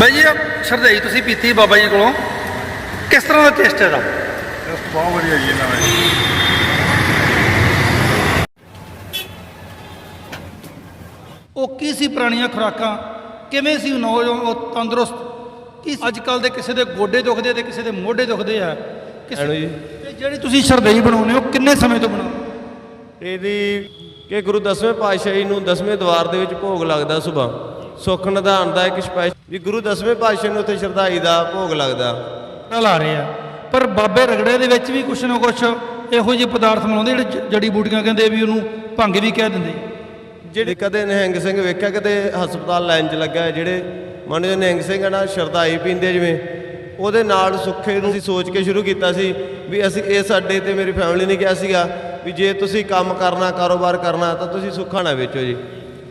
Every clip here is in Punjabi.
ਬਾਈ ਜੀ ਆਹ ਸ਼ਰਧਾਈ ਤੁਸੀਂ ਪੀਤੀ ਬਾਬਾ ਜੀ ਕੋਲੋਂ। ਕਿਸ ਤਰ੍ਹਾਂ ਦਾ ਟੇਸਟ ਹੈ ਇਹਦਾ ਟੇਸਟ ਬਹੁਤ ਵਧੀਆ ਜੀ ਇਹਨਾਂ ਦਾ ਉਹ ਕੀ ਸੀ ਪੁਰਾਣੀਆਂ ਖੁਰਾਕਾਂ? ਕਿਵੇਂ ਸੀ ਨੌਜਵਾਨ ਉਹ ਤੰਦਰੁਸਤ? ਕੀ ਅੱਜ ਕੱਲ ਦੇ ਕਿਸੇ ਦੇ ਗੋਡੇ ਦੁਖਦੇ ਆ ਤੇ ਕਿਸੇ ਦੇ ਮੋਢੇ ਦੁਖਦੇ ਆ। ਕਿਸੇ ਹੈਲੋ ਜੀ। ਤੇ ਜਿਹੜੀ ਤੁਸੀਂ ਸ਼ਰਧਾਈ ਬਣਾਉਂਦੇ ਹੋ ਕਿੰਨੇ ਸਮੇਂ ਤੋਂ ਬਣਾਉਂਦੇ ਇਹਦੀ ਕਿ ਗੁਰੂ ਦਸਵੇਂ ਪਾਤਸ਼ਾਹੀ ਨੂੰ ਦਸਵੇਂ ਦਵਾਰ ਦੇ ਵਿੱਚ ਭੋਗ ਲੱਗਦਾ ਸੁਬਾ ਸੁੱਖ ਨਿਧਾਨ ਦਾ ਇੱਕ ਸਪੈਸ਼ਲ ਵੀ ਗੁਰੂ ਦਸਵੇਂ ਪਾਤਸ਼ਾਹ ਨੂੰ ਉੱਥੇ ਸ਼ਰਧਾਈ ਦਾ ਭੋਗ ਲੱਗਦਾ। ਨਾਲ ਆ ਰਹੇ ਆ। ਪਰ ਬਾਬੇ ਰਗੜੇ ਦੇ ਵਿੱਚ ਵੀ ਕੁਛ ਨਾ ਕੁਛ ਇਹੋ ਜਿਹੇ ਪਦਾਰਥ ਮਿਲਾਉਂਦੇ ਜਿਹੜੇ ਜੜੀ ਬੂਟੀਆਂ ਕਹਿੰਦੇ ਵੀ ਉਹਨੂੰ ਭੰਗ ਵੀ ਕਹਿ ਦਿੰਦੇ। ਜਿਹੜੇ ਕਦੇ ਨਿਹੰਗ ਸਿੰਘ ਵੇਖਿਆ ਕਦੇ ਹਸਪਤਾਲ ਲਾਈਨ 'ਚ ਲੱਗਾ ਜਿਹੜੇ ਮੰਨ ਜੋ ਨਿਹੰਗ ਸਿੰਘ ਨਾ ਸ਼ਰਧਾਈ ਪੀਂਦੇ ਜਿਵੇਂ ਉਹਦੇ ਨਾਲ ਸੁੱਖੇ ਨੂੰ ਅਸੀਂ ਸੋਚ ਕੇ ਸ਼ੁਰੂ ਕੀਤਾ ਸੀ ਵੀ ਅਸੀਂ ਇਹ ਸਾਡੇ ਤੇ ਮੇਰੀ ਫੈਮਿਲੀ ਨੇ ਕਿਹਾ ਸੀਗਾ ਵੀ ਜੇ ਤੁਸੀਂ ਕੰਮ ਕਰਨਾ ਕਾਰੋਬਾਰ ਕਰਨਾ ਤਾਂ ਤੁਸੀਂ ਸੁੱਖਾ ਨਾ ਵੇਚੋ ਜੀ।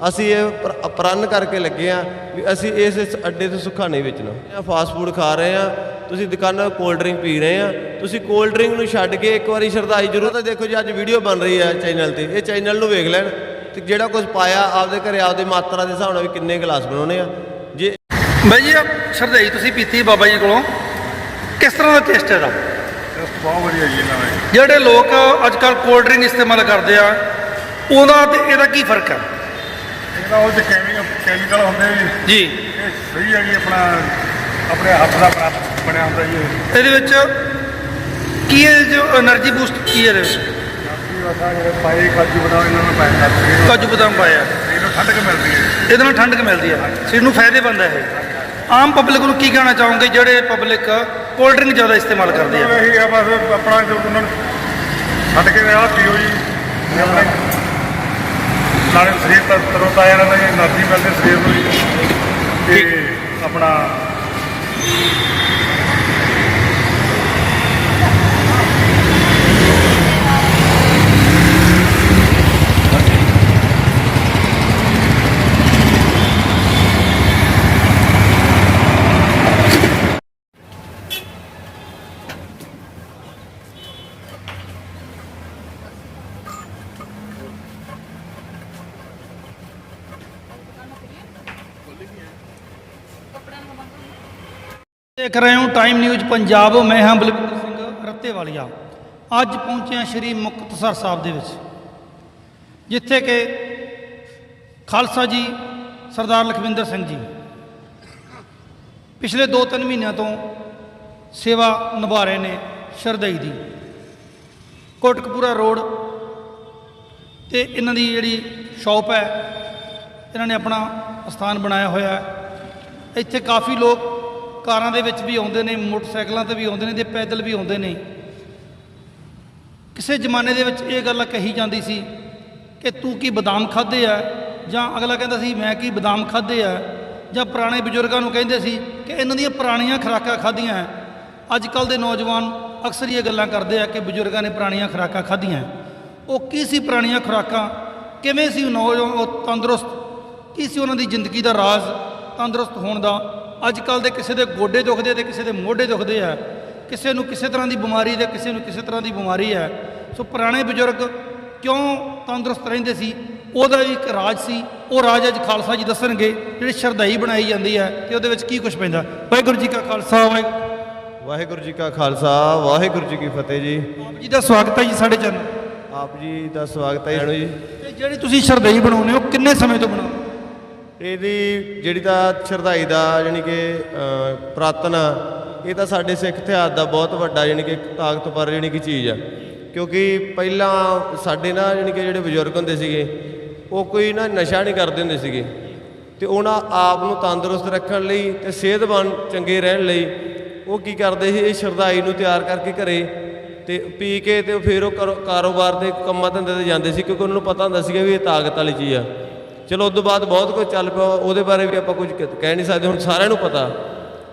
ਅਸੀਂ ਇਹ ਪ੍ਰ- ਪ੍ਰਣ ਕਰਕੇ ਲੱਗੇ ਆ ਵੀ ਅਸੀਂ ਇਸ ਅੱਡੇ ਤੋਂ ਸੁੱਖਾ ਨਹੀਂ ਵੇਚਣਾ। ਫਾਸਟ ਫੂਡ ਖਾ ਰਹੇ ਆ ਤੁਸੀਂ ਦੁਕਾਨਾਂ ਕੋਲਡ ਡਰਿੰਕ ਪੀ ਰਹੇ ਆ ਤੁਸੀਂ ਕੋਲਡ ਡਰਿੰਕ ਨੂੰ ਛੱਡ ਕੇ ਇੱਕ ਵਾਰੀ ਸ਼ਰਧਾਈ ਜ਼ਰੂਰ ਤਾਂ ਦੇਖੋ ਜੀ ਅੱਜ ਵੀਡੀਓ ਬਣ ਰਹੀ ਹੈ ਚੈਨਲ ਤੇ। ਇਹ ਚੈਨਲ ਨੂੰ ਵੇਖ ਲੈਣ ਤੇ ਜਿਹੜਾ ਕੁਝ ਪਾਇਆ ਆਪਦੇ ਘਰੇ ਆਪਦੇ ਮਾਤਰਾ ਦੇ ਹਿਸਾਬ ਨਾਲ ਵੀ ਕਿੰਨੇ ਗਲਾਸ ਬਣਾਉਣੇ ਆ ਜੇ ਬਾਈ ਜੀ ਸ਼ਰਧਾਈ ਤੁਸੀਂ ਪੀਤੀ ਬਾਬਾ ਜੀ ਕੋਲੋਂ? ਕਿਸ ਤਰ੍ਹਾਂ ਦਾ ਟੇਸਟ ਹੈ ਇਹਦਾ? ਟੇਸਟ ਬਹੁਤ ਵਧੀਆ ਜੀ ਇਹਨਾਂ ਦਾ। ਜਿਹੜੇ ਲੋਕ ਅੱਜ ਕੱਲ ਕੋਲਡ ਡਰਿੰਕ ਇਸਤੇਮਾਲ ਕਰਦੇ ਆ ਉਹਦਾ ਤੇ ਇਹਦਾ ਕੀ ਫ਼ਰਕ ਹੈ? ਤਾਂ ਉਹ ਚ ਕੈਮੀਕਲ ਹੁੰਦੇ ਵੀ। ਜੀ। ਸਹੀ ਹੈ ਜੀ ਆਪਣਾ ਆਪਣੇ ਹੱਥ ਦਾ ਬਣਿਆ ਹੁੰਦਾ ਜੀ ਇਹਦੇ ਵਿੱਚ ਕੀ ਹੈ ਜੋ એનર્ਜੀ ਬੂਸਟ ਕੀ ਹੈ ਇਹਦੇ ਵਿੱਚ? ਪਾਏ ਕਾਜੂ ਬਦਾਮ ਇਹਨਾਂ ਨੂੰ ਪਾਇਆ ਕਰਦੇ ਨੇ। ਕਾਜੂ ਬਦਾਮ ਪਾਇਆ ਇਹਨੂੰ ਠੰਡ ਕੇ ਮਿਲਦੀ ਹੈ। ਇਹਦੇ ਨਾਲ ਠੰਡਕ ਮਿਲਦੀ ਹੈ। ਸਰੀਰ ਨੂੰ ਫਾਇਦੇਮੰਦ ਹੈ ਇਹ। ਆਮ ਪਬਲਿਕ ਨੂੰ ਕੀ ਕਹਿਣਾ ਚਾਹੋਗੇ ਜਿਹੜੇ ਪਬਲਿਕ ਕੋਲਡ ਡਰਿੰਕ ਜ਼ਿਆਦਾ ਇਸਤੇਮਾਲ ਕਰਦੇ ਆ? ਇਹੀ ਆ ਬਸ ਆਪਣਾ ਜੋ ਉਹਨਾਂ ਨੂੰ ਛੱਡ ਕੇ ਰਿਹਾ ਪੀਓ ਜੀ। ਆਪਣੇ ਨਾਲੇ ਸਰੀਰ ਤਰੋਤਾਜ਼ਾ ਰਹਿੰਦਾ ਹੈ એનર્ਜੀ ਮਿਲਦੀ ਸਰੀਰ ਨੂੰ ਤੇ ਆਪਣਾ ਦੇਖ ਰਹੇ ਹੋ ਟਾਈਮ ਨਿਊਜ਼ ਪੰਜਾਬ, ਮੈਂ ਹਾਂ ਬਲਵਿੰਦਰ ਸਿੰਘ ਰੱਤੇਵਾਲੀਆ। ਅੱਜ ਪਹੁੰਚਿਆ ਸ਼੍ਰੀ ਮੁਕਤਸਰ ਸਾਹਿਬ ਦੇ ਵਿੱਚ, ਜਿੱਥੇ ਕਿ ਖਾਲਸਾ ਜੀ ਸਰਦਾਰ ਲਖਵਿੰਦਰ ਸਿੰਘ ਜੀ ਪਿਛਲੇ 2-3 ਮਹੀਨਿਆਂ ਤੋਂ ਸੇਵਾ ਨਿਭਾ ਰਹੇ ਨੇ ਸ਼ਰਦਈ ਦੀ। ਕੋਟਕਪੂਰਾ ਰੋਡ ਤੇ ਇਹਨਾਂ ਦੀ ਜਿਹੜੀ ਸ਼ਾਪ ਹੈ, ਇਹਨਾਂ ਨੇ ਆਪਣਾ ਸਥਾਨ ਬਣਾਇਆ ਹੋਇਆ ਹੈ। ਇੱਥੇ ਕਾਫੀ ਲੋਕ ਕਾਰਾਂ ਦੇ ਵਿੱਚ ਵੀ ਆਉਂਦੇ ਨੇ, ਮੋਟਰਸਾਈਕਲਾਂ ਤੇ ਵੀ ਆਉਂਦੇ ਨੇ ਤੇ ਪੈਦਲ ਵੀ ਆਉਂਦੇ ਨੇ। ਕਿਸੇ ਜ਼ਮਾਨੇ ਦੇ ਵਿੱਚ ਇਹ ਗੱਲ ਕਹੀ ਜਾਂਦੀ ਸੀ ਕਿ ਤੂੰ ਕੀ ਬਦਾਮ ਖਾਦੇ ਆ? ਜਾਂ ਅਗਲਾ ਕਹਿੰਦਾ ਸੀ, ਮੈਂ ਕੀ ਬਦਾਮ ਖਾਦੇ ਆ? ਜਾਂ ਪੁਰਾਣੇ ਬਜ਼ੁਰਗਾਂ ਨੂੰ ਕਹਿੰਦੇ ਸੀ ਕਿ ਇਹਨਾਂ ਦੀਆਂ ਪੁਰਾਣੀਆਂ ਖੁਰਾਕਾਂ ਖਾਧੀਆਂ ਅੱਜ ਕੱਲ ਦੇ ਨੌਜਵਾਨ ਅਕਸਰ ਇਹ ਗੱਲਾਂ ਕਰਦੇ ਆ ਕਿ ਬਜ਼ੁਰਗਾਂ ਨੇ ਪੁਰਾਣੀਆਂ ਖੁਰਾਕਾਂ ਖਾਧੀਆਂ ਉਹ ਕੀ ਸੀ ਪੁਰਾਣੀਆਂ ਖੁਰਾਕਾਂ? ਕਿਵੇਂ ਸੀ ਨੌਜਵਾਨ, ਉਹ ਤੰਦਰੁਸਤ? ਕੀ ਸੀ ਉਹਨਾਂ ਦੀ ਜ਼ਿੰਦਗੀ ਦਾ ਰਾਜ਼ ਤੰਦਰੁਸਤ ਹੋਣ ਦਾ? ਅੱਜ ਕੱਲ ਦੇ ਕਿਸੇ ਦੇ ਗੋਡੇ ਦੁਖਦੇ ਤੇ ਕਿਸੇ ਦੇ ਮੋਢੇ ਦੁਖਦੇ ਆ। ਕਿਸੇ ਨੂੰ ਕਿਸੇ ਤਰ੍ਹਾਂ ਦੀ ਬਿਮਾਰੀ ਤੇ ਕਿਸੇ ਨੂੰ ਕਿਸੇ ਤਰ੍ਹਾਂ ਦੀ ਬਿਮਾਰੀ ਹੈ ਸੋ ਪੁਰਾਣੇ ਬਜ਼ੁਰਗ ਕਿਉਂ ਤੰਦਰੁਸਤ ਰਹਿੰਦੇ ਸੀ? ਉਹਦਾ ਵੀ ਇੱਕ ਰਾਜ ਸੀ। ਉਹ ਰਾਜ ਅੱਜ ਖਾਲਸਾ ਜੀ ਦੱਸਣਗੇ ਜਿਹੜੀ ਸ਼ਰਧਾਈ ਬਣਾਈ ਜਾਂਦੀ ਹੈ ਤੇ ਉਹਦੇ ਵਿੱਚ ਕੀ ਕੁਝ ਪੈਂਦਾ। ਵਾਹਿਗੁਰੂ ਜੀ ਕਾ ਖਾਲਸਾ ਵਾਹਿਗੁਰੂ ਜੀ ਕਾ ਖਾਲਸਾ ਵਾਹਿਗੁਰੂ ਜੀ ਕੀ ਫਤਿਹ ਜੀ। ਆਪ ਜੀ ਦਾ ਸਵਾਗਤ ਹੈ ਜੀ ਸਾਡੇ ਚੈਨਲ ਆਪ ਜੀ ਦਾ ਸਵਾਗਤ ਹੈ ਜੀ। ਤੇ ਜਿਹੜੀ ਤੁਸੀਂ ਸ਼ਰਧਾਈ ਬਣਾਉਂਦੇ ਹੋ ਕਿੰਨੇ ਸਮੇਂ ਤੋਂ ਬਣਾਉਂਦੇ ਇਹਦੀ ਜਿਹੜੀ ਤਾਂ ਸ਼ਰਧਾਈ ਦਾ ਯਾਨੀ ਕਿ ਅ, ਪੁਰਾਤਨ ਆ ਇਹ ਤਾਂ ਸਾਡੇ ਸਿੱਖ ਇਤਿਹਾਸ ਦਾ ਬਹੁਤ ਵੱਡਾ ਯਾਨੀ ਕਿ ਤਾਕਤਵਰ ਯਾਨੀ ਕਿ ਚੀਜ਼ ਆ। ਕਿਉਂਕਿ ਪਹਿਲਾਂ ਸਾਡੇ ਨਾ ਯਾਨੀ ਕਿ ਜਿਹੜੇ ਬਜ਼ੁਰਗ ਹੁੰਦੇ ਸੀਗੇ ਉਹ ਕੋਈ ਨਾ ਨਸ਼ਾ ਨਹੀਂ ਕਰਦੇ ਹੁੰਦੇ ਸੀਗੇ। ਤੇ ਉਹਨਾਂ ਆਪ ਨੂੰ ਤੰਦਰੁਸਤ ਰੱਖਣ ਲਈ ਤੇ ਸਿਹਤਮੰਦ ਚੰਗੇ ਰਹਿਣ ਲਈ ਉਹ ਕੀ ਕਰਦੇ ਸੀ ਇਹ ਸ਼ਰਧਾਈ ਨੂੰ ਤਿਆਰ ਕਰਕੇ ਘਰੇ ਤੇ ਪੀ ਕੇ ਤੇ ਫਿਰ ਉਹ ਕਰੋ- ਕਾਰੋਬਾਰ ਦੇ ਕੰਮਾਂ ਧੰਦੇ ਤੇ ਜਾਂਦੇ ਸੀ ਕਿਉਂਕਿ ਉਹਨਾਂ ਨੂੰ ਪਤਾ ਹੁੰਦਾ ਸੀਗਾ ਵੀ ਇਹ ਤਾਕਤ ਵਾਲੀ ਚੀਜ਼ ਆ। ਚਲੋ ਉਸ ਤੋਂ ਬਾਅਦ ਬਹੁਤ ਕੁਝ ਚੱਲ ਪਿਆ, ਉਹਦੇ ਬਾਰੇ ਵੀ ਆਪਾਂ ਕੁਝ ਕ- ਕਹਿ ਨਹੀਂ ਸਕਦੇ, ਹੁਣ ਸਾਰਿਆਂ ਨੂੰ ਪਤਾ।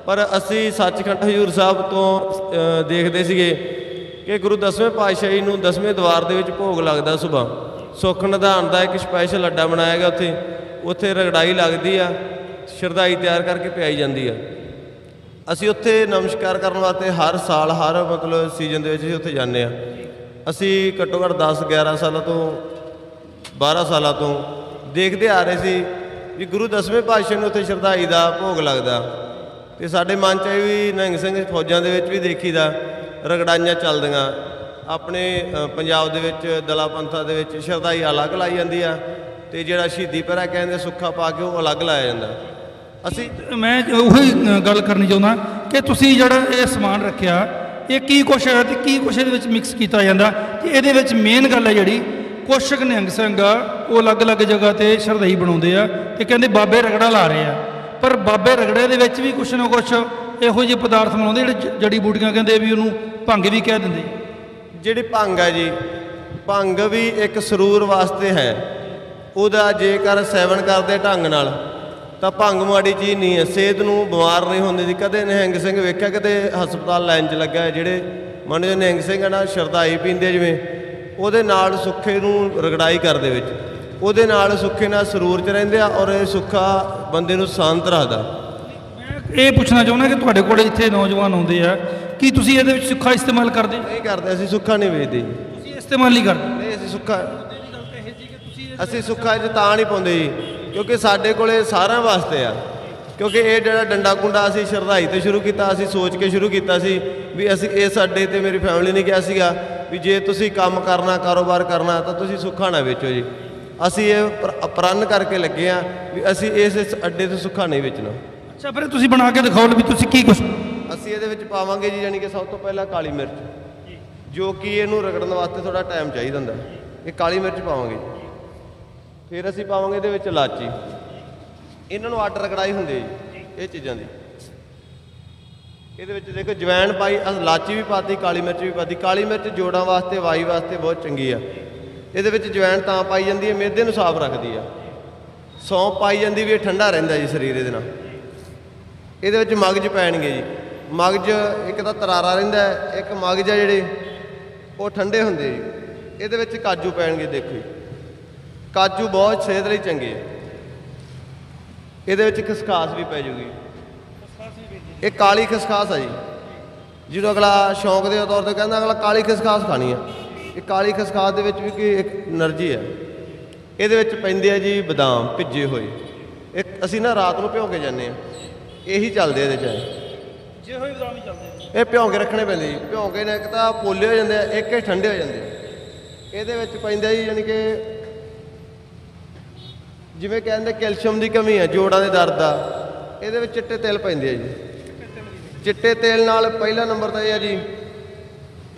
ਪਰ ਅਸੀਂ ਸੱਚਖੰਡ ਹਜੂਰ ਸਾਹਿਬ ਤੋਂ ਦੇਖਦੇ ਸੀਗੇ ਕਿ ਗੁਰੂ ਦਸਵੇਂ ਪਾਤਸ਼ਾਹੀ ਨੂੰ ਦਸਵੇਂ ਦਵਾਰ ਦੇ ਵਿੱਚ ਭੋਗ ਲੱਗਦਾ ਸੁਬਾ ਸੁੱਖ ਨਿਧਾਨ ਦਾ ਇੱਕ ਸਪੈਸ਼ਲ ਅੱਡਾ ਬਣਾਇਆ ਗਿਆ ਉੱਥੇ। ਉੱਥੇ ਰਗੜਾਈ ਲੱਗਦੀ ਆ, ਸ਼ਰਧਾਈ ਤਿਆਰ ਕਰਕੇ ਪਿਆਈ ਜਾਂਦੀ ਆ। ਅਸੀਂ ਉੱਥੇ ਨਮਸਕਾਰ ਕਰਨ ਵਾਸਤੇ ਹਰ ਸਾਲ, ਹਰ ਮਤਲਬ ਸੀਜ਼ਨ ਦੇ ਵਿੱਚ ਅਸੀਂ ਉੱਥੇ ਜਾਂਦੇ ਆ। ਅਸੀਂ ਘੱਟੋ ਘੱਟ 10 11 ਸਾਲਾਂ ਤੋਂ 12 ਸਾਲਾਂ ਤੋਂ ਦੇਖਦੇ ਆ ਰਹੇ ਸੀ ਵੀ ਗੁਰੂ ਦਸਵੇਂ ਪਾਤਸ਼ਾਹ ਨੂੰ ਉੱਥੇ ਸ਼ਰਧਾਈ ਦਾ ਭੋਗ ਲੱਗਦਾ। ਤੇ ਸਾਡੇ ਮਨ ਚ ਵੀ ਨਿਹੰਗ ਸਿੰਘ ਫੌਜਾਂ ਦੇ ਵਿੱਚ ਵੀ ਦੇਖੀਦਾ, ਰਗੜਾਈਆਂ ਚੱਲਦੀਆਂ। ਆਪਣੇ ਪੰਜਾਬ ਦੇ ਵਿੱਚ ਦਲਾ ਪੰਥਾਂ ਦੇ ਵਿੱਚ ਸ਼ਰਧਾਈ ਅਲੱਗ ਲਾਈ ਜਾਂਦੀ ਆ ਤੇ ਜਿਹੜਾ ਸ਼ਹੀਦੀ ਪਹਿਰਾ ਕਹਿੰਦੇ ਸੁੱਖਾ ਪਾ ਕੇ ਉਹ ਅਲੱਗ ਲਾਇਆ ਜਾਂਦਾ। ਅਸੀਂ ਮੈਂ ਉਹੀ ਗੱਲ ਕਰਨੀ ਚਾਹੁੰਦਾ ਕਿ ਤੁਸੀਂ ਜਿਹੜਾ ਇਹ ਸਮਾਨ ਰੱਖਿਆ, ਇਹ ਕੀ ਕੁਛ ਹੈ ਤੇ ਕੀ ਕੁਛ ਇਹਦੇ ਵਿੱਚ ਮਿਕਸ ਕੀਤਾ ਜਾਂਦਾ? ਤੇ ਇਹਦੇ ਵਿੱਚ ਮੇਨ ਗੱਲ ਹੈ ਜਿਹੜੀ ਕੁਛ ਨਿਹੰਗ ਸਿੰਘ ਉਹ ਅਲੱਗ-ਅਲੱਗ ਜਗ੍ਹਾ ਤੇ ਸ਼ਰਧਾਈ ਬਣਾਉਂਦੇ ਆ ਤੇ ਕਹਿੰਦੇ ਬਾਬੇ ਰਗੜਾ ਲਾ ਰਹੇ ਆ। ਪਰ ਬਾਬੇ ਰਗੜੇ ਦੇ ਵਿੱਚ ਵੀ ਕੁਛ ਨਾ ਕੁਛ ਇਹੋ ਜਿਹੇ ਪਦਾਰਥ ਬਣਾਉਂਦੇ ਜਿਹੜੇ ਜੜੀ ਬੂਟੀਆਂ ਕਹਿੰਦੇ ਵੀ ਉਹਨੂੰ ਭੰਗ ਵੀ ਕਹਿ ਦਿੰਦੇ। ਜਿਹੜੀ ਭੰਗ ਹੈ ਜੀ, ਭੰਗ ਵੀ ਇੱਕ ਸਰੂਰ ਵਾਸਤੇ ਹੈ। ਉਹਦਾ ਜੇਕਰ ਸੇਵਨ ਕਰਦੇ ਢੰਗ ਨਾਲ, ਤਾਂ ਭੰਗ ਮਾੜੀ ਚੀਜ਼ ਨਹੀਂ ਹੈ। ਸਿਹਤ ਨੂੰ ਬਿਮਾਰ ਨਹੀਂ ਹੁੰਦੀ ਦੀ ਕਦੇ ਨਿਹੰਗ ਸਿੰਘ ਵੇਖਿਆ, ਕਦੇ ਹਸਪਤਾਲ ਲਾਈਨ 'ਚ ਲੱਗਾ ਜਿਹੜੇ ਮੰਨ ਜੋ ਨਿਹੰਗ ਸਿੰਘ ਹੈ ਨਾ ਸ਼ਰਦਾਈ ਪੀਂਦੇ ਜਿਵੇਂ, ਉਹਦੇ ਨਾਲ ਸੁੱਖੇ ਨੂੰ ਰਗੜਾਈ ਕਰਦੇ ਵਿੱਚ। ਉਹਦੇ ਨਾਲ ਸੁੱਖੇ ਨਾਲ ਸਰੂਰ 'ਚ ਰਹਿੰਦੇ ਆ ਔਰ ਇਹ ਸੁੱਖਾ ਬੰਦੇ ਨੂੰ ਸ਼ਾਂਤ ਰੱਖਦਾ। ਇਹ ਪੁੱਛਣਾ ਚਾਹੁੰਦਾ ਕਿ ਤੁਹਾਡੇ ਕੋਲ ਇੱਥੇ ਨੌਜਵਾਨ ਆਉਂਦੇ ਆ ਕੀ ਤੁਸੀਂ ਇਹਦੇ ਵਿੱਚ ਸੁੱਖਾ ਇਸਤੇਮਾਲ ਕਰਦੇ? ਨਹੀਂ ਕਰਦੇ ਅਸੀਂ ਸੁੱਖਾ ਨਹੀਂ ਵੇਚਦੇ ਜੀ। ਤੁਸੀਂ ਇਸਤੇਮਾਲ ਨਹੀਂ ਕਰਦੇ? ਨਹੀਂ ਅਸੀਂ ਸੁੱਖਾ ਅਸੀਂ ਸੁੱਖਾ 'ਚ ਤਾਂ ਨਹੀਂ ਪਾਉਂਦੇ ਜੀ ਕਿਉਂਕਿ ਸਾਡੇ ਕੋਲੇ ਸਾਰਿਆਂ ਵਾਸਤੇ ਆ। ਕਿਉਂਕਿ ਇਹ ਜਿਹੜਾ ਡੰਡਾ ਕੁੰਡਾ ਅਸੀਂ ਸ਼ਰਧਾਈ ਤੋਂ ਸ਼ੁਰੂ ਕੀਤਾ ਅਸੀਂ ਸੋਚ ਕੇ ਸ਼ੁਰੂ ਕੀਤਾ ਸੀ ਵੀ ਅਸੀਂ ਇਹ ਸਾਡੇ ਤੇ ਮੇਰੀ ਫੈਮਿਲੀ ਨੇ ਕਿਹਾ ਸੀਗਾ ਵੀ ਜੇ ਤੁਸੀਂ ਕੰਮ ਕਰਨਾ ਕਾਰੋਬਾਰ ਕਰਨਾ ਤਾਂ ਤੁਸੀਂ ਸੁੱਖਾ ਨਾ ਵੇਚੋ ਜੀ। ਅਸੀਂ ਇਹ ਪ੍ਰ- ਪ੍ਰਣ ਕਰਕੇ ਲੱਗੇ ਆ ਵੀ ਅਸੀਂ ਇਸ ਇਸ ਅੱਡੇ ਤੋਂ ਸੁੱਖਾ ਨਹੀਂ ਵੇਚਣਾ। ਅੱਛਾ ਫਿਰ ਤੁਸੀਂ ਬਣਾ ਕੇ ਦਿਖਾਓ ਵੀ ਤੁਸੀਂ ਕੀ ਕੁਛ ਅਸੀਂ ਇਹਦੇ ਵਿੱਚ ਪਾਵਾਂਗੇ ਜੀ ਯਾਨੀ ਕਿ ਸਭ ਤੋਂ ਪਹਿਲਾਂ ਕਾਲੀ ਮਿਰਚ। ਜੋ ਕਿ ਇਹਨੂੰ ਰਗੜਨ ਵਾਸਤੇ ਥੋੜਾ ਟਾਈਮ ਚਾਹੀਦਾ ਹੁੰਦਾ। ਇਹ ਕਾਲੀ ਮਿਰਚ ਪਾਵਾਂਗੇ ਜੀ। ਫਿਰ ਅਸੀਂ ਪਾਵਾਂਗੇ ਇਹਦੇ ਵਿੱਚ ਇਲਾਚੀ। ਇਹਨਾਂ ਨੂੰ ਅੱਡ ਰਗੜਾਈ ਹੁੰਦੀ ਜੀ ਇਹ ਚੀਜ਼ਾਂ ਦੀ। ਇਹਦੇ ਵਿੱਚ ਦੇਖੋ ਜਵੈਣ ਪਾਈ ਇਲਾਚੀ ਵੀ ਪਾਤੀ ਕਾਲੀ ਮਿਰਚ ਵੀ ਪਾਤੀ। ਕਾਲੀ ਮਿਰਚ ਜੋੜਾਂ ਵਾਸਤੇ ਵਾਈ ਵਾਸਤੇ ਬਹੁਤ ਚੰਗੀ ਆ। ਇਹਦੇ ਵਿੱਚ ਜਵੈਣ ਤਾਂ ਪਾਈ ਜਾਂਦੀ ਹੈ ਮਿਹਦੇ ਨੂੰ ਸਾਫ਼ ਰੱਖਦੀ ਆ। ਸੌਂਫ ਪਾਈ ਜਾਂਦੀ ਵੀ ਇਹ ਠੰਡਾ ਰਹਿੰਦਾ ਜੀ ਸਰੀਰ ਇਹਦੇ ਨਾਲ। ਇਹਦੇ ਵਿੱਚ ਮਗਜ ਪੈਣਗੇ ਜੀ। ਮਗਜ ਇੱਕ ਤਾਂ ਤਰਾਰਾ ਰਹਿੰਦਾ ਇੱਕ ਮਗਜ ਆ ਜਿਹੜੇ, ਉਹ ਠੰਡੇ ਹੁੰਦੇ ਜੀ। ਇਹਦੇ ਵਿੱਚ ਕਾਜੂ ਪੈਣਗੇ, ਦੇਖੋ ਜੀ। ਕਾਜੂ ਬਹੁਤ ਸਿਹਤ ਲਈ ਚੰਗੇ ਆ। ਇਹਦੇ ਵਿੱਚ ਖਸਖਾਸ ਵੀ ਪੈ ਜੂਗੀ। ਇਹ ਕਾਲੀ ਖਸਖਾਸ ਆ ਜੀ। ਜਿਹਨੂੰ ਅਗਲਾ ਸ਼ੌਂਕ ਦੇ ਤੌਰ ਤੇ ਕਹਿੰਦਾ, ਅਗਲਾ ਕਾਲੀ ਖਸਖਾਸ ਖਾਣੀ ਆ। ਇਹ ਕਾਲੀ ਖਸਖਾਸ ਦੇ ਵਿੱਚ ਵੀ ਕੋਈ ਇੱਕ એનર્ਜੀ ਹੈ। ਇਹਦੇ ਵਿੱਚ ਪੈਂਦੇ ਆ ਜੀ ਬਦਾਮ ਭਿੱਜੇ ਹੋਏ। ਇੱਕ ਅਸੀਂ ਨਾ ਰਾਤ ਨੂੰ ਭਿਉਂ ਕੇ ਜਾਂਦੇ ਆ ਇਹੀ ਚੱਲਦੇ ਇਹਦੇ ਚ। ਜੇ ਹੋਈ ਬਦਾਮ ਹੀ ਚੱਲਦੇ ਇਹ ਭਿਉਂ ਕੇ ਰੱਖਣੇ ਪੈਂਦੇ ਜੀ। ਭਿਉਂ ਕੇ ਨੇ ਇੱਕ ਤਾਂ ਪੋਲੇ ਹੋ ਜਾਂਦੇ ਆ ਇੱਕ ਹੀ ਠੰਡੇ ਹੋ ਜਾਂਦੇ ਇਹਦੇ ਵਿੱਚ ਪੈਂਦਾ ਜੀ ਯਾਨੀ ਕਿ ਜਿਵੇਂ ਕਹਿੰਦੇ ਕੈਲਸ਼ੀਅਮ ਦੀ ਕਮੀ ਹੈ ਜੋੜਾਂ ਦੇ ਦਰਦ ਆ। ਇਹਦੇ ਵਿੱਚ ਚਿੱਟੇ ਤੇਲ ਪੈਂਦੇ ਆ ਜੀ। ਚਿੱਟੇ ਤੇਲ ਨਾਲ ਪਹਿਲਾ ਨੰਬਰ ਤਾਂ ਇਹ ਆ ਜੀ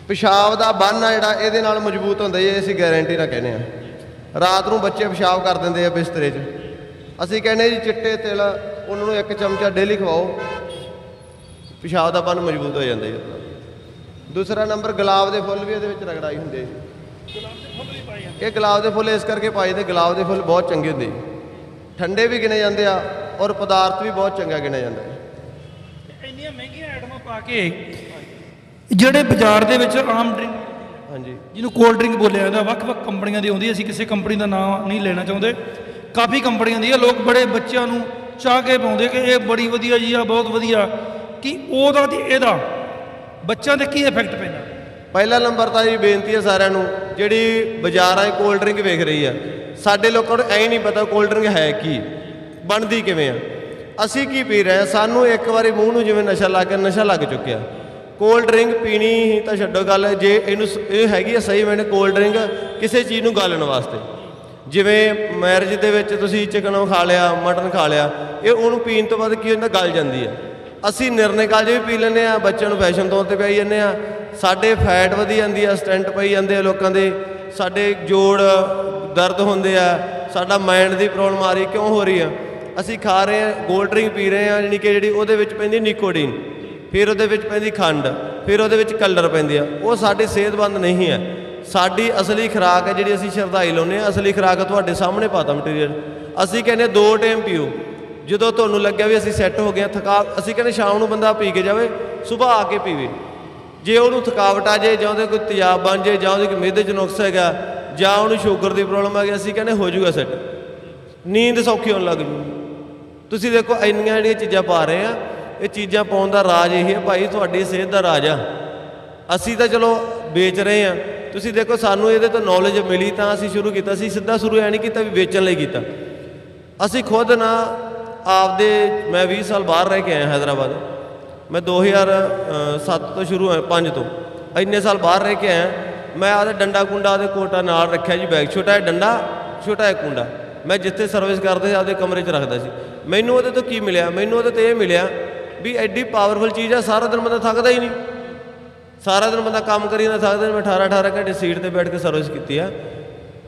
ਪਿਸ਼ਾਬ ਦਾ ਬੰਨ ਆ ਜਿਹੜਾ, ਇਹਦੇ ਨਾਲ ਮਜ਼ਬੂਤ ਹੁੰਦਾ ਜੀ ਇਹ ਅਸੀਂ ਗਾਰੰਟੀ ਨਾਲ ਕਹਿੰਦੇ ਆ। ਰਾਤ ਨੂੰ ਬੱਚੇ ਪਿਸ਼ਾਬ ਕਰ ਦਿੰਦੇ ਆ ਬਿਸਤਰੇ 'ਚ। ਅਸੀਂ ਕਹਿੰਦੇ ਜੀ, ਚਿੱਟੇ ਤਿਲ, ਉਹਨਾਂ ਨੂੰ ਇੱਕ ਚਮਚਾ ਡੇਲੀ ਖਵਾਓ। ਪਿਸ਼ਾਬ ਦਾ ਬੰਨ ਮਜ਼ਬੂਤ ਹੋ ਜਾਂਦਾ ਜੀ। ਦੂਸਰਾ ਨੰਬਰ, ਗੁਲਾਬ ਦੇ ਫੁੱਲ ਵੀ ਇਹਦੇ ਵਿੱਚ ਰਗੜਾਈ ਹੁੰਦੇ ਜੀ। ਇਹ ਗੁਲਾਬ ਦੇ ਫੁੱਲ ਇਸ ਕਰਕੇ ਪਾਈ ਦੇ ਗੁਲਾਬ ਦੇ ਫੁੱਲ ਬਹੁਤ ਚੰਗੇ ਹੁੰਦੇ ਠੰਡੇ ਵੀ ਗਿਣੇ ਜਾਂਦੇ ਆ ਔਰ ਪਦਾਰਥ ਵੀ ਬਹੁਤ ਚੰਗਾ ਗਿਣਿਆ ਜਾਂਦਾ ਹੈ ਇੰਨੀਆਂ ਮਹਿੰਗੀਆਂ ਆਈਟਮਾਂ ਪਾ ਕੇ ਜਿਹੜੇ ਬਾਜ਼ਾਰ ਦੇ ਵਿੱਚ ਆਮ ਡਰਿੰਕ ਹਾਂਜੀ। ਜਿਹਨੂੰ ਕੋਲਡ ਡਰਿੰਕ ਬੋਲਿਆ ਜਾਂਦਾ ਵੱਖ-ਵੱਖ ਕੰਪਨੀਆਂ ਦੀ ਆਉਂਦੀ ਅਸੀਂ ਕਿਸੇ ਕੰਪਨੀ ਦਾ ਨਾਮ ਨਹੀਂ ਲੈਣਾ ਚਾਹੁੰਦੇ। ਕਾਫੀ ਕੰਪਨੀਆਂ ਦੀ ਆ ਲੋਕ ਬੜੇ ਬੱਚਿਆਂ ਨੂੰ ਚਾਹ ਕੇ ਪਾਉਂਦੇ ਕਿ ਇਹ ਬੜੀ ਵਧੀਆ ਜੀ ਆ ਬਹੁਤ ਵਧੀਆ। ਕਿ ਉਹਦਾ ਤੇ ਇਹਦਾ ਬੱਚਿਆਂ ਤੇ ਕੀ ਇਫੈਕਟ ਪੈਂਦਾ? ਪਹਿਲਾ ਨੰਬਰ ਤਾਂ ਜੀ ਬੇਨਤੀ ਹੈ ਸਾਰਿਆਂ ਨੂੰ ਜਿਹੜੀ ਬਾਜ਼ਾਰਾਂ 'ਚ ਕੋਲਡ ਡਰਿੰਕ ਵੇਖ ਰਹੀ ਆ ਸਾਡੇ ਲੋਕਾਂ ਨੂੰ ਐਂ ਨਹੀਂ ਪਤਾ ਕੋਲਡ ਡਰਿੰਕ ਹੈ ਕੀ ਬਣਦੀ ਕਿਵੇਂ ਆ। ਅਸੀਂ ਕੀ ਪੀ ਰਹੇ ਸਾਨੂੰ ਇੱਕ ਵਾਰੀ ਮੂੰਹ ਨੂੰ ਜਿਵੇਂ ਨਸ਼ਾ ਲੱਗ ਗਿਆ ਨਸ਼ਾ ਲੱਗ ਚੁੱਕਿਆ। ਕੋਲਡ ਡਰਿੰਕ ਪੀਣੀ ਹੀ ਤਾਂ ਛੱਡੋ ਗੱਲ, ਜੇ ਇਹਨੂੰ ਸ- ਇਹ ਹੈਗੀ ਆ ਸਹੀ ਮੈਨੇ ਕੋਲਡ ਡਰਿੰਕ ਕਿਸੇ ਚੀਜ਼ ਨੂੰ ਗਾਲਣ ਵਾਸਤੇ। ਜਿਵੇਂ ਮੈਰਿਜ ਦੇ ਵਿੱਚ ਤੁਸੀਂ ਚਿਕਨ ਖਾ ਲਿਆ ਮਟਨ ਖਾ ਲਿਆ, ਇਹ ਉਹਨੂੰ ਪੀਣ ਤੋਂ ਬਾਅਦ ਕੀ ਹੁੰਦਾ, ਗਲ ਜਾਂਦੀ ਆ। ਅਸੀਂ ਨਿਰਣੇ ਕਾਲਜ ਵੀ ਪੀ ਲੈਂਦੇ ਆ, ਬੱਚਿਆਂ ਨੂੰ ਫੈਸ਼ਨ ਤੌਰ ਤੇ ਪਿਆਈ ਜਾਂਦੇ ਆ। ਸਾਡੇ ਫੈਟ ਵਧੀ ਜਾਂਦੀ ਆ ਸਟੈਂਟ ਪਈ ਜਾਂਦੇ ਆ ਲੋਕਾਂ ਦੇ। ਸਾਡੇ ਜੋੜ ਦਰਦ ਹੁੰਦੇ ਆ, ਸਾਡਾ ਮਾਈਂਡ ਦੀ ਪ੍ਰੋਬਲਮ ਆ ਰਹੀ, ਕਿਉਂ ਹੋ ਰਹੀ ਆ? ਅਸੀਂ ਖਾ ਰਹੇ ਆ ਗੋਲਡ ਡਰਿੰਕ ਪੀ ਰਹੇ ਆ ਯਾਨੀ ਕਿ ਜਿਹੜੀ ਉਹਦੇ ਵਿੱਚ ਪੈਂਦੀ ਨਿਕੋਟੀਨ ਫਿਰ ਉਹਦੇ ਵਿੱਚ ਪੈਂਦੀ ਖੰਡ ਫਿਰ ਉਹਦੇ ਵਿੱਚ ਕਲਰ ਪੈਂਦੀ ਆ। ਉਹ ਸਾਡੀ ਸਿਹਤਮੰਦ ਨਹੀਂ ਹੈ। ਸਾਡੀ ਅਸਲੀ ਖੁਰਾਕ ਹੈ ਜਿਹੜੀ ਅਸੀਂ ਸ਼ਰਧਾਈ ਲਾਉਂਦੇ ਆ ਅਸਲੀ ਖੁਰਾਕ ਤੁਹਾਡੇ ਸਾਹਮਣੇ ਪਾਤਾ ਮਟੀਰੀਅਲ ਅਸੀਂ ਕਹਿੰਦੇ ਦੋ ਟਾਈਮ ਪੀਓ। ਜਦੋਂ ਤੁਹਾਨੂੰ ਲੱਗਿਆ ਵੀ ਅਸੀਂ ਸੈੱਟ ਹੋ ਗਏ ਹਾਂ, ਥਕਾ ਅਸੀਂ ਕਹਿੰਦੇ ਸ਼ਾਮ ਨੂੰ ਬੰਦਾ ਪੀ ਕੇ ਜਾਵੇ ਸਵੇਰ ਆ ਕੇ ਪੀਵੇ। ਜੇ ਉਹਨੂੰ ਥਕਾਵਟ ਆ ਜਾਏ ਜਾਂ ਉਹਦੇ ਕੋਈ ਤੇਜ਼ਾਬ ਬਣ ਜਾਏ ਜਾਂ ਉਹਦੇ ਕੋਈ ਮਿਹਦੇ 'ਚ ਨੁਕਸ ਹੈਗਾ ਜਾਂ ਉਹਨੂੰ ਸ਼ੂਗਰ ਦੀ ਪ੍ਰੋਬਲਮ ਆ ਗਈ ਅਸੀਂ ਕਹਿੰਦੇ ਹੋ ਜਾਊਗਾ ਸੈੱਟ ਨੀਂਦ ਸੌਖੀ ਹੋਣ ਲੱਗ ਜੂ। ਤੁਸੀਂ ਦੇਖੋ ਇੰਨੀਆਂ ਜਿਹੜੀਆਂ ਚੀਜ਼ਾਂ ਪਾ ਰਹੇ ਆ ਇਹ ਚੀਜ਼ਾਂ ਪਾਉਣ ਦਾ ਰਾਜ ਇਹ ਹੈ, ਭਾਈ ਤੁਹਾਡੀ ਸਿਹਤ ਦਾ ਰਾਜ ਆ। ਅਸੀਂ ਤਾਂ ਚਲੋ ਵੇਚ ਰਹੇ ਆ ਤੁਸੀਂ ਦੇਖੋ, ਸਾਨੂੰ ਇਹਦੇ ਤੋਂ ਨੌਲੇਜ ਮਿਲੀ ਤਾਂ ਅਸੀਂ ਸ਼ੁਰੂ ਕੀਤਾ। ਸੀ ਸਿੱਧਾ ਸ਼ੁਰੂ ਐ ਨਹੀਂ ਕੀਤਾ ਵੀ ਵੇਚਣ ਲਈ ਕੀਤਾ। ਅਸੀਂ ਖੁਦ ਨਾ ਆਪਦੇ, ਮੈਂ 20 ਸਾਲ ਬਾਹਰ ਰਹਿ ਕੇ ਆਇਆ ਹੈਦਰਾਬਾਦ। ਮੈਂ 2007 ਤੋਂ ਸ਼ੁਰੂ ਹੋਇਆ 5 ਤੋਂ। ਇੰਨੇ ਸਾਲ ਬਾਹਰ ਰਹਿ ਕੇ ਆਇਆ। ਮੈਂ ਆਪਦੇ ਡੰਡਾ ਕੁੰਡਾ ਦੇ ਕੋਟਾ ਨਾਲ ਰੱਖਿਆ ਜੀ ਬੈਗ ਛੋਟਾ ਜਿਹਾ ਡੰਡਾ, ਛੋਟਾ ਜਿਹਾ ਕੁੰਡਾ। ਮੈਂ ਜਿੱਥੇ ਸਰਵਿਸ ਕਰਦੇ ਸੀ, ਆਪਦੇ ਕਮਰੇ 'ਚ ਰੱਖਦਾ ਸੀ। ਮੈਨੂੰ ਉਹਦੇ ਤੋਂ ਕੀ ਮਿਲਿਆ? ਮੈਨੂੰ ਉਹਦੇ ਤੋਂ ਇਹ ਮਿਲਿਆ ਵੀ ਐਡੀ ਪਾਵਰਫੁਲ ਚੀਜ਼ ਆ ਸਾਰਾ ਦਿਨ ਬੰਦਾ ਥੱਕਦਾ ਹੀ ਨਹੀਂ। ਸਾਰਾ ਦਿਨ ਬੰਦਾ ਕੰਮ ਕਰੀ ਨਾ ਥੱਕਦਾ ਮੈਂ 18 18 ਘੰਟੇ ਸੀਟ ਤੇ ਬੈਠ ਕੇ ਸਰਵਿਸ ਕੀਤੀ ਆ।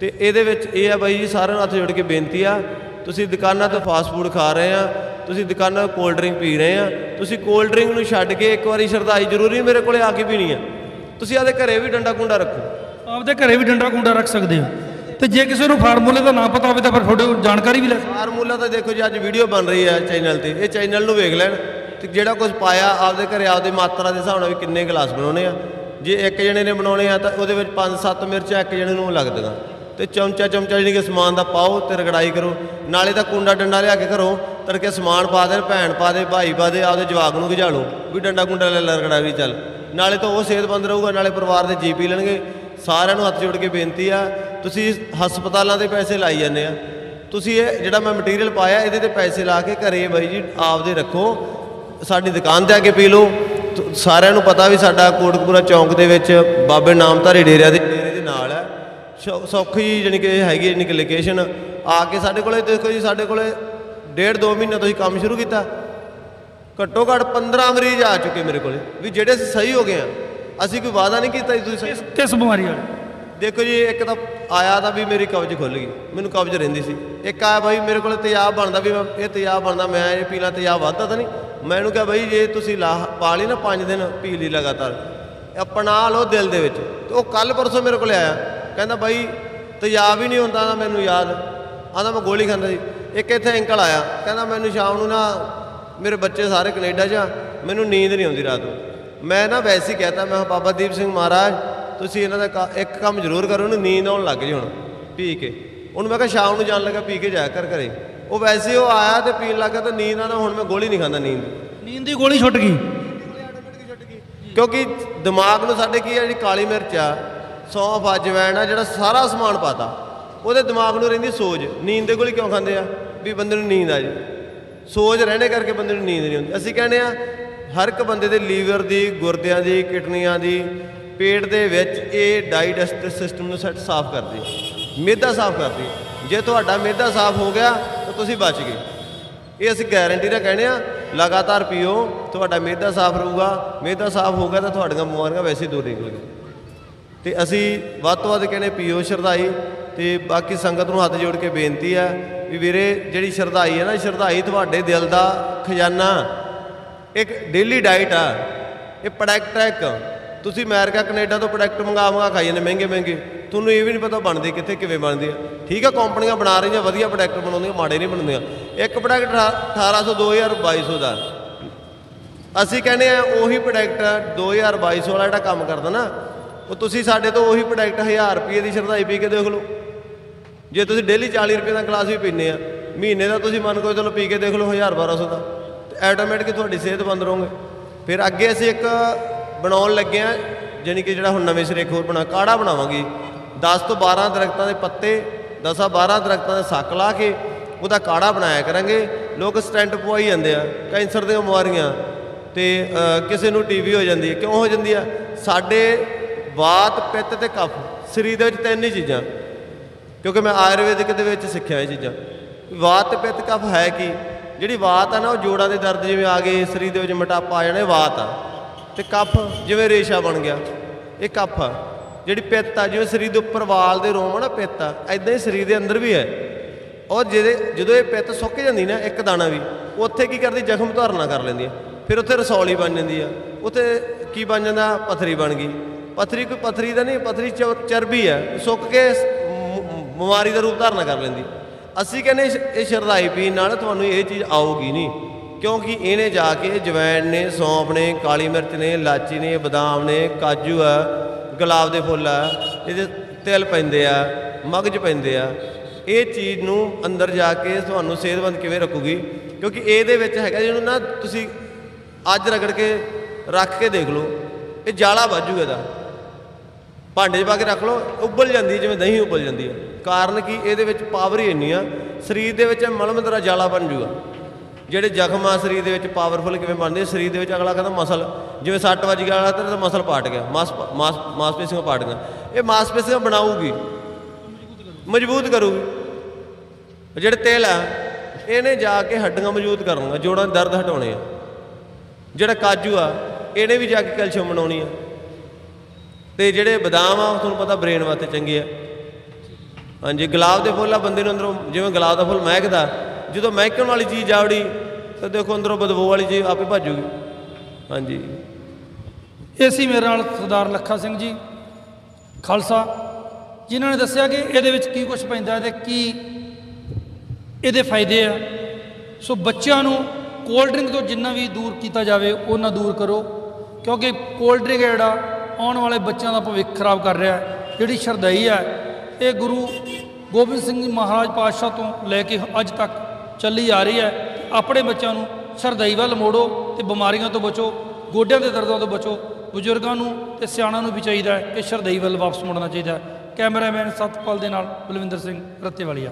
ਤੇ ਇਹਦੇ ਵਿੱਚ ਇਹ ਆ ਬਾਈ ਜੀ ਸਾਰਿਆਂ ਨੂੰ ਹੱਥ ਜੋੜ ਕੇ ਬੇਨਤੀ ਆ ਤੁਸੀਂ ਦੁਕਾਨਾਂ ਤੋਂ ਫਾਸਟ ਫੂਡ ਖਾ ਰਹੇ ਆ ਤੁਸੀਂ ਦੁਕਾਨਾਂ ਤੋਂ ਕੋਲਡ ਡਰਿੰਕ ਪੀ ਰਹੇ ਆ ਤੁਸੀਂ ਕੋਲਡ ਡਰਿੰਕ ਨੂੰ ਛੱਡ ਕੇ ਇੱਕ ਵਾਰੀ ਸ਼ਰਧਾਈ ਜ਼ਰੂਰੀ ਮੇਰੇ ਕੋਲੇ ਆ ਕੇ ਪੀਣੀ ਆ। ਤੁਸੀਂ ਆਦੇ ਘਰੇ ਵੀ ਡੰਡਾ ਕੁੰਡਾ ਰੱਖੋ। ਆਪਦੇ ਘਰੇ ਵੀ ਡੰਡਾ ਕੁੰਡਾ ਰੱਖ ਸਕਦੇ ਹੋ। ਤੇ ਜੇ ਕਿਸੇ ਨੂੰ ਫਾਰਮੂਲੇ ਦਾ ਨਾ ਪਤਾ ਹੋਵੇ ਤਾਂ ਫਿਰ ਤੁਹਾਡੇ ਜਾਣਕਾਰੀ ਵੀ ਲੈ ਫਾਰਮੂਲਾ ਤਾਂ ਦੇਖੋ ਜੀ ਅੱਜ ਵੀਡੀਓ ਬਣ ਰਹੀ ਹੈ ਚੈਨਲ ਤੇ। ਇਹ ਚੈਨਲ ਨੂੰ ਵੇਖ ਲੈਣ। ਤੇ ਜਿਹੜਾ ਕੁਝ ਪਾਇਆ ਆਪਦੇ ਘਰੇ, ਆਪਦੇ ਮਾਤਰਾ ਦੇ ਹਿਸਾਬ ਨਾਲ ਵੀ ਕਿੰਨੇ ਗਲਾਸ ਬਣਾਉਣੇ ਆ। ਜੇ ਇੱਕ ਜਣੇ ਨੇ ਬਣਾਉਣੇ ਆ ਤਾਂ ਉਹਦੇ ਵਿੱਚ 5-7 ਮਿਰਚਾਂ ਇੱਕ ਜਣੇ ਨੂੰ ਲੱਗਦੀਆਂ ਤੇ ਚਮਚਾ ਚਮਚਾ ਜਿਹੜੀ ਕਿ ਸਮਾਨ ਦਾ ਪਾਓ ਤੇ ਰਗੜਾਈ ਕਰੋ। ਨਾਲੇ ਤਾਂ ਕੁੰਡਾ ਡੰਡਾ ਲਿਆ ਕੇ ਘਰੋਂ ਤੜਕੇ ਸਮਾਨ ਪਾ ਦੇ, ਭੈਣ ਪਾ ਦੇ, ਭਾਈ ਪਾ ਦੇ, ਆਪਦੇ ਜਵਾਕ ਨੂੰ ਗਿਜਾ ਲਓ। ਵੀ ਡੰਡਾ ਕੁੰਡਾ ਲੈ ਲੈ ਰਗੜਾ ਵੀ ਚੱਲ। ਨਾਲੇ ਤਾਂ ਉਹ ਸਿਹਤਮੰਦ ਰਹੂਗਾ, ਨਾਲੇ ਪਰਿਵਾਰ ਦੇ ਜੀ ਪੀ ਲੈਣਗੇ। ਸਾਰਿਆਂ ਨੂੰ ਹੱਥ ਜੋੜ ਕੇ ਬੇਨਤੀ ਆ, ਤੁਸੀਂ ਹਸਪਤਾਲਾਂ ਦੇ ਪੈਸੇ ਲਾਈ ਜਾਂਦੇ ਆ। ਤੁਸੀਂ ਇਹ ਜਿਹੜਾ ਮੈਂ ਮਟੀਰੀਅਲ ਪਾਇਆ, ਇਹਦੇ ਤੇ ਪੈਸੇ ਲਾ ਕੇ ਘਰੇ ਬਾਈ ਜੀ ਆਪਦੇ ਰੱਖੋ। ਸਾਡੀ ਦੁਕਾਨ ਤੇ ਆ ਕੇ ਪੀ ਲਓ। ਸਾਰਿਆਂ ਨੂੰ ਪਤਾ ਵੀ ਸਾਡਾ ਕੋਟਕਪੂਰਾ ਚੌਂਕ ਦੇ ਵਿੱਚ ਬਾਬੇ ਨਾਮਧਾਰੀ ਡੇਰਿਆਂ ਦੇ ਡੇਰੇ ਦੇ ਨਾਲ ਹੈ। ਸੌਖੀ ਜਾਣੀ ਕਿ ਹੈਗੀ ਜਾਣੀ ਕਿ ਲੋਕੇਸ਼ਨ ਆ ਕੇ ਸਾਡੇ ਕੋਲੇ ਦੇਖੋ ਜੀ ਸਾਡੇ ਕੋਲੇ ਡੇਢ ਦੋ ਮਹੀਨੇ ਤੋਂ ਹੀ ਕੰਮ ਸ਼ੁਰੂ ਕੀਤਾ। ਘੱਟੋ ਘੱਟ 15 ਮਰੀਜ਼ ਆ ਚੁੱਕੇ ਮੇਰੇ ਕੋਲੇ ਵੀ ਜਿਹੜੇ ਸਹੀ ਹੋ ਗਏ ਆ ਅਸੀਂ ਕੋਈ ਵਾਅਦਾ ਨਹੀਂ ਕੀਤਾ ਜੀ ਤੁਸੀਂ ਸਹੀ ਕਿਸ ਬਿਮਾਰੀ ਵਾਲੇ? ਦੇਖੋ ਜੀ ਇੱਕ ਤਾਂ ਆਇਆ ਤਾਂ ਵੀ ਮੇਰੀ ਕਬਜ਼ ਖੁੱਲ ਗਈ ਮੈਨੂੰ ਕਬਜ਼ ਰਹਿੰਦੀ ਸੀ। ਇੱਕ ਆਇਆ ਬਾਈ ਮੇਰੇ ਕੋਲ ਤੇਜ਼ਾਬ ਬਣਦਾ ਵੀ ਇਹ ਤੇਜ਼ਾਬ ਬਣਦਾ ਮੈਂ ਇਹ ਪੀ ਲਾਂ ਤੇਜ਼ਾਬ ਵੱਧਦਾ ਤਾਂ ਨਹੀਂ। ਮੈਂ ਇਹਨੂੰ ਕਿਹਾ ਬਾਈ ਜੇ ਤੁਸੀਂ ਲਾ ਪਾ ਲਈ ਨਾ 5 ਦਿਨ ਪੀ ਲਈ ਲਗਾਤਾਰ ਅਪਣਾ ਲਓ ਦਿਲ ਦੇ ਵਿੱਚ। ਤੇ ਉਹ ਕੱਲ ਪਰਸੋਂ ਮੇਰੇ ਕੋਲ ਆਇਆ। ਕਹਿੰਦਾ ਬਾਈ ਤੇਜ਼ਾਬ ਹੀ ਨਹੀਂ ਹੁੰਦਾ ਨਾ ਮੈਨੂੰ ਯਾਦ। ਆਂਦਾ ਮੈਂ ਗੋਲੀ ਖਾਂਦਾ ਸੀ। ਇੱਕ ਇੱਥੇ ਅੰਕਲ ਆਇਆ। ਕਹਿੰਦਾ ਮੈਨੂੰ ਸ਼ਾਮ ਨੂੰ ਨਾ ਮੇਰੇ ਬੱਚੇ ਸਾਰੇ ਕੈਨੇਡਾ 'ਚ ਆ, ਮੈਨੂੰ ਨੀਂਦ ਨਹੀਂ ਆਉਂਦੀ ਰਾਤ ਨੂੰ। ਮੈਂ ਨਾ ਵੈਸੇ ਹੀ ਕਹਤਾ, ਮੈਂ ਬਾਬਾ ਦੀਪ ਸਿੰਘ ਮਹਾਰਾਜ, ਤੁਸੀਂ ਇਹਨਾਂ ਦਾ ਕ- ਇੱਕ ਕੰਮ ਜ਼ਰੂਰ ਕਰੋ, ਉਹਨੂੰ ਨੀਂਦ ਆਉਣ ਲੱਗ ਜੇ ਹੁਣ ਪੀ ਕੇ। ਉਹਨੂੰ ਮੈਂ ਕਿਹਾ ਸ਼ਾਮ ਨੂੰ ਜਾਣ ਲੱਗਾ, ਪੀ ਕੇ ਜਾਇਆ ਕਰ ਘਰੇ। ਉਹ ਵੈਸੇ ਹੀ ਉਹ ਆਇਆ ਤੇ ਪੀਣ ਲੱਗਾ ਤੇ ਨੀਂਦ ਆਉਂਦਾ ਹੁਣ ਮੈਂ ਗੋਲੀ ਨਹੀਂ ਖਾਂਦਾ ਨੀਂਦ। ਨੀਂਦ ਦੀ ਗੋਲੀ ਛੁੱਟ ਗਈ। ਕਿਉਂਕਿ ਦਿਮਾਗ ਨੂੰ ਸਾਡੇ ਕੀ ਆ ਜਿਹੜੀ ਕਾਲੀ ਮਿਰਚ ਆ ਸੌਂਫ ਆ ਜਵੈਣ ਆ ਜਿਹੜਾ ਸਾਰਾ ਸਮਾਨ ਪਾਤਾ ਉਹਦੇ ਦਿਮਾਗ ਨੂੰ ਰਹਿੰਦੀ ਸੋਜ। ਨੀਂਦ ਦੇ ਗੋਲੀ ਕਿਉਂ ਖਾਂਦੇ ਆ? ਵੀ ਬੰਦੇ ਨੂੰ ਨੀਂਦ ਆ ਜੇ। ਸੋਜ ਰਹਿਣੇ ਕਰਕੇ ਬੰਦੇ ਨੂੰ ਨੀਂਦ ਨਹੀਂ ਆਉਂਦੀ। ਅਸੀਂ ਕਹਿੰਦੇ ਆ ਹਰ ਇੱਕ ਬੰਦੇ ਦੇ ਲੀਵਰ ਦੀ ਗੁਰਦਿਆਂ ਦੀ ਕਿਡਨੀਆਂ ਦੀ ਪੇਟ ਦੇ ਵਿੱਚ ਇਹ ਡਾਈਜੈਸਟਿਵ ਸਿਸਟਮ ਨੂੰ ਸੈੱਟ ਸਾਫ਼ ਕਰਦੀ। ਮਿਹਦਾ ਸਾਫ਼ ਕਰਦੀ। ਜੇ ਤੁਹਾਡਾ ਮਿਹਦਾ ਸਾਫ਼ ਹੋ ਗਿਆ ਤੁਸੀਂ ਬਚ ਗਏ। ਇਹ ਅਸੀਂ ਗਾਰੰਟੀ ਨਾਲ ਕਹਿੰਦੇ ਆ, ਲਗਾਤਾਰ ਪੀਓ, ਤੁਹਾਡਾ ਮਿਹਦਾ ਸਾਫ਼ ਰਹੂਗਾ। ਮਿਹਦਾ ਸਾਫ਼ ਹੋਊਗਾ ਤਾਂ ਤੁਹਾਡੀਆਂ ਬਿਮਾਰੀਆਂ ਵੈਸੇ ਹੀ ਦੂਰ ਨਿਕਲਣਗੀਆਂ ਤੇ ਅਸੀਂ ਵੱਧ ਤੋਂ ਵੱਧ ਕਹਿੰਦੇ ਪੀਓ ਸ਼ਰਧਾਈ, ਤੇ ਬਾਕੀ ਸੰਗਤ ਨੂੰ ਹੱਥ ਜੋੜ ਕੇ ਬੇਨਤੀ ਆ ਵੀ ਵੀਰੇ, ਜਿਹੜੀ ਸ਼ਰਧਾਈ ਹੈ ਨਾ, ਸ਼ਰਧਾਈ ਤੁਹਾਡੇ ਦਿਲ ਦਾ ਖਜ਼ਾਨਾ। ਇੱਕ ਡੇਲੀ ਡਾਈਟ ਆ, ਇਹ ਪ੍ਰੋਡਕਟ ਹੈ ਇੱਕ ਤੁਸੀਂ ਅਮਰੀਕਾ, ਕੈਨੇਡਾ ਤੋਂ ਪ੍ਰੋਡਕਟ ਮੰਗਾ ਮੰਗਾ ਖਾਈ ਜਾਂਦੇ ਮਹਿੰਗੇ ਮਹਿੰਗੇ ਤੁਹਾਨੂੰ ਇਹ ਵੀ ਨਹੀਂ ਪਤਾ ਬਣਦੇ ਕਿੱਥੇ ਕਿਵੇਂ ਬਣਦੇ ਆ। ਠੀਕ ਆ, ਕੰਪਨੀਆਂ ਬਣਾ ਰਹੀਆਂ, ਵਧੀਆ ਪ੍ਰੋਡਕਟ ਬਣਾਉਂਦੀਆਂ, ਮਾੜੇ ਨਹੀਂ ਬਣਦੀਆਂ। ਇੱਕ ਪ੍ਰੋਡਕਟ 1800 2000 2200 ਦਾ ਅਸੀਂ ਕਹਿੰਦੇ ਆ, ਉਹੀ ਪ੍ਰੋਡਕਟ 2022 ਵਾਲਾ ਜਿਹੜਾ ਕੰਮ ਕਰਦਾ ਨਾ, ਉਹ ਤੁਸੀਂ ਸਾਡੇ ਤੋਂ ਉਹੀ ਪ੍ਰੋਡਕਟ 1000 ਰੁਪਏ ਦੀ ਸ਼ਰਧਾਈ ਪੀ ਕੇ ਦੇਖ ਲਓ। ਜੇ ਤੁਸੀਂ ਡੇਲੀ 40 ਰੁਪਏ ਦਾ ਗਲਾਸ ਵੀ ਪੀਂਦੇ ਆ, ਮਹੀਨੇ ਦਾ ਤੁਸੀਂ ਮੰਨ ਕੇ ਚਲੋ ਪੀ ਕੇ ਦੇਖ ਲਓ 1000 1200 ਦਾ। ਤੇ ਆਟੋਮੈਟਿਕ ਤੁਹਾਡੀ ਸਿਹਤ ਬੰਦ ਰਹੋਗੇ। ਫਿਰ ਅੱਗੇ ਅਸੀਂ ਇੱਕ ਬਣਾਉਣ ਲੱਗੇ ਆ, ਜਾਣੀ ਕਿ ਜਿਹੜਾ ਹੁਣ ਨਵੇਂ ਸਿਰੇ ਇੱਕ ਹੋਰ ਬਣਾ, ਕਾੜਾ ਬਣਾਵਾਂਗੇ। 10 ਤੋਂ 12 ਦਰਖਤਾਂ ਦੇ ਪੱਤੇ 10 12 ਦਰਖਤਾਂ ਦੇ ਸੱਕ ਲਾ ਕੇ ਉਹਦਾ ਕਾੜਾ ਬਣਾਇਆ ਕਰਾਂਗੇ। ਲੋਕ ਸਟੈਂਟ ਪਵਾਈ ਜਾਂਦੇ ਆ, ਕੈਂਸਰ ਦੀਆਂ ਬਿਮਾਰੀਆਂ ਤੇ ਕਿਸੇ ਨੂੰ ਟੀਵੀ ਹੋ ਜਾਂਦੀ ਹੈ। ਕਿਉਂ ਹੋ ਜਾਂਦੀ ਆ? ਸਾਡੇ ਵਾਤ ਪਿੱਤ ਤੇ ਕਫ, ਸਰੀਰ ਦੇ ਵਿੱਚ ਤਿੰਨ ਹੀ ਚੀਜ਼ਾਂ। ਕਿਉਂਕਿ ਮੈਂ ਆਯੁਰਵੈਦਿਕ ਦੇ ਵਿੱਚ ਸਿੱਖਿਆ ਇਹ ਚੀਜ਼ਾਂ। ਵਾਤ ਪਿੱਤ, ਕਫ ਹੈ ਕੀ? ਜਿਹੜੀ ਵਾਤ ਆ ਨਾ, ਉਹ ਜੋੜਾਂ ਦੇ ਦਰਦ ਜਿਵੇਂ ਆ ਗਏ, ਸਰੀਰ ਦੇ ਵਿੱਚ ਮੋਟਾਪਾ ਆ ਜਾਣਾ ਵਾਤ ਆ। ਤੇ ਕਫ ਜਿਵੇਂ ਰੇਸ਼ਾ ਬਣ ਗਿਆ, ਇਹ ਕਫ ਆ। ਜਿਹੜੀ ਪਿੱਤ ਆ, ਜਿਵੇਂ ਸਰੀਰ ਦੇ ਉੱਪਰ ਵਾਲ ਦੇ ਰੋਮ ਆ ਨਾ ਪਿੱਤ ਆ ਐਦਾਂ ਹੀ ਸਰੀਰ ਦੇ ਅੰਦਰ ਵੀ ਹੈ। ਔਰ ਜਿਹਦੇ, ਜਦੋਂ ਇਹ ਪਿੱਤ ਸੁੱਕ ਜਾਂਦੀ ਨਾ, ਇੱਕ ਦਾਣਾ ਵੀ, ਉੱਥੇ ਕੀ ਕਰਦੀ, ਜ਼ਖਮ ਧਾਰਨਾ ਕਰ ਲੈਂਦੀ ਹੈ ਫਿਰ ਉੱਥੇ ਰਸੌਲੀ ਬਣ ਜਾਂਦੀ ਆ। ਉੱਥੇ ਕੀ ਬਣ ਜਾਂਦਾ? ਪਥਰੀ ਬਣ ਗਈ। ਪਥਰੀ ਕੋਈ ਪਥਰੀ ਦਾ ਨਹੀਂ, ਪਥਰੀ ਚ- ਚਰਬੀ ਹੈ ਸੁੱਕ ਕੇ ਬਿਮਾਰੀ ਦਾ ਰੂਪ ਧਾਰਨਾ ਕਰ ਲੈਂਦੀ। ਅਸੀਂ ਕਹਿੰਦੇ ਇਹ ਸ਼ਰਧਾਈ ਪੀਣ ਨਾਲ ਤੁਹਾਨੂੰ ਇਹ ਚੀਜ਼ ਆਊਗੀ ਨਹੀਂ। ਕਿਉਂਕਿ ਇਹਨੇ ਜਾ ਕੇ ਜਵੈਣ ਨੇ, ਸੌਂਫ ਨੇ, ਕਾਲੀ ਮਿਰਚ ਨੇ, ਇਲਾਚੀ ਨੇ, ਬਦਾਮ ਨੇ, ਕਾਜੂ ਆ ਗੁਲਾਬ ਦੇ ਫੁੱਲ ਆ, ਇਹਦੇ ਤਿਲ ਪੈਂਦੇ ਆ, ਮਗਜ ਪੈਂਦੇ ਆ। ਇਹ ਚੀਜ਼ ਨੂੰ ਅੰਦਰ ਜਾ ਕੇ ਤੁਹਾਨੂੰ ਸਿਹਤਮੰਦ ਕਿਵੇਂ ਰੱਖੂਗੀ? ਕਿਉਂਕਿ ਇਹਦੇ ਵਿੱਚ ਹੈਗਾ ਜਿਹਨੂੰ ਨਾ ਤੁਸੀਂ ਅੱਜ ਰਗੜ ਕੇ ਰੱਖ ਕੇ ਦੇਖ ਲਓ, ਇਹ ਜਾਲਾ ਵਾਜੂ ਇਹਦਾ। ਭਾਂਡੇ 'ਚ ਪਾ ਕੇ ਰੱਖ ਲਓ, ਉਬਲ ਜਾਂਦੀ ਜਿਵੇਂ ਦਹੀਂ ਉਬਲ ਜਾਂਦੀ ਹੈ। ਕਾਰਨ ਕਿ? ਇਹਦੇ ਵਿੱਚ ਪਾਵਰ ਹੀ ਇੰਨੀ ਆ, ਸਰੀਰ ਦੇ ਵਿੱਚ ਮਲਮ ਤਰ੍ਹਾਂ ਜਾਲਾ ਬਣ ਜੂਗਾ। ਜਿਹੜੇ ਜ਼ਖਮ ਆ ਸਰੀਰ ਦੇ ਵਿੱਚ ਪਾਵਰਫੁਲ ਕਿਵੇਂ ਬਣਦੇ? ਸਰੀਰ ਦੇ ਵਿੱਚ ਅਗਲਾ ਕਹਿੰਦਾ ਮਸਲ ਜਿਵੇਂ ਸੱਟ ਵੱਜ ਗਿਆ, ਅਗਲਾ ਤਾਂ ਮਸਲ ਪਾਟ ਗਿਆ। ਮਾਸ ਮਾਸ ਮਾਸਪੇਸ਼ੀਆਂ ਪਾਟ ਗਈਆਂ। ਇਹ ਮਾਸਪੇਸ਼ੀਆਂ ਬਣਾਊਗੀ। ਮਜ਼ਬੂਤ ਕਰੂਗੀ। ਜਿਹੜੇ ਤੇਲ ਆ, ਇਹਨੇ ਜਾ ਕੇ ਹੱਡੀਆਂ ਮਜ਼ਬੂਤ ਕਰਨੀਆਂ ਜੋੜਾਂ ਦੇ ਦਰਦ ਹਟਾਉਣੇ ਆ। ਜਿਹੜਾ ਕਾਜੂ ਆ, ਇਹਨੇ ਵੀ ਜਾ ਕੇ ਕੈਲਸ਼ੀਅਮ ਬਣਾਉਣੀ ਆ। ਤੇ ਜਿਹੜੇ ਬਦਾਮ ਆ, ਉਹ ਤੁਹਾਨੂੰ ਪਤਾ ਬ੍ਰੇਨ ਵਾਸਤੇ ਚੰਗੇ ਆ। ਹਾਂਜੀ, ਗੁਲਾਬ ਦੇ ਫੁੱਲ ਆ, ਬੰਦੇ ਨੂੰ ਅੰਦਰੋਂ, ਜਿਵੇਂ ਗੁਲਾਬ ਦਾ ਫੁੱਲ ਮਹਿਕਦਾ ਜਦੋਂ ਮਹਿਕਣ ਵਾਲੀ ਚੀਜ਼ ਆਵੜੀ ਤਾਂ ਦੇਖੋ ਅੰਦਰੋਂ ਬਦਬੂ ਵਾਲੀ ਚੀਜ਼ ਆਪੇ ਭੱਜੂਗੀ। ਹਾਂਜੀ। ਇਹ ਸੀ ਮੇਰੇ ਨਾਲ ਸਰਦਾਰ ਲੱਖਾ ਸਿੰਘ ਜੀ ਖਾਲਸਾ, ਜਿਨ੍ਹਾਂ ਨੇ ਦੱਸਿਆ ਕਿ ਇਹਦੇ ਵਿੱਚ ਕੀ ਕੁਝ ਪੈਂਦਾ ਹੈ ਤੇ ਕੀ ਇਹਦੇ ਫਾਇਦੇ ਆ। ਸੋ ਬੱਚਿਆਂ ਨੂੰ ਕੋਲਡ ਡਰਿੰਕ ਤੋਂ ਜਿੰਨਾ ਵੀ ਦੂਰ ਕੀਤਾ ਜਾਵੇ, ਉਹਨਾਂ ਦੂਰ ਕਰੋ, ਕਿਉਂਕਿ ਕੋਲਡ ਡਰਿੰਕ ਹੈ ਜਿਹੜਾ, ਆਉਣ ਵਾਲੇ ਬੱਚਿਆਂ ਦਾ ਭਵਿੱਖ ਖਰਾਬ ਕਰ ਰਿਹਾ ਹੈ। ਜਿਹੜੀ ਸ਼ਰਦਈ ਹੈ, ਇਹ ਗੁਰੂ ਗੋਬਿੰਦ ਸਿੰਘ ਜੀ ਮਹਾਰਾਜ ਪਾਤਸ਼ਾਹ ਤੋਂ ਲੈ ਕੇ ਅੱਜ ਤੱਕ ਚੱਲੀ ਆ ਰਹੀ ਹੈ। ਆਪਣੇ ਬੱਚਿਆਂ ਨੂੰ ਸ਼ਰਦਈ ਵੱਲ ਮੋੜੋ ਤੇ ਬਿਮਾਰੀਆਂ ਤੋਂ ਬਚੋ, ਗੋਡਿਆਂ ਦੇ ਦਰਦਾਂ ਤੋਂ ਬਚੋ। ਬਜ਼ੁਰਗਾਂ ਨੂੰ ਤੇ ਸਿਆਣਾਂ ਨੂੰ ਵੀ ਚਾਹੀਦਾ ਹੈ ਕਿ ਸ਼ਰਦਈ ਵੱਲ ਵਾਪਸ ਮੁੜਨਾ ਚਾਹੀਦਾ ਹੈ। ਕੈਮਰਾਮੈਨ ਸਤਪਾਲ ਦੇ ਨਾਲ ਬਲਵਿੰਦਰ ਸਿੰਘ ਰੱਤੇਵਾਲੀਆ।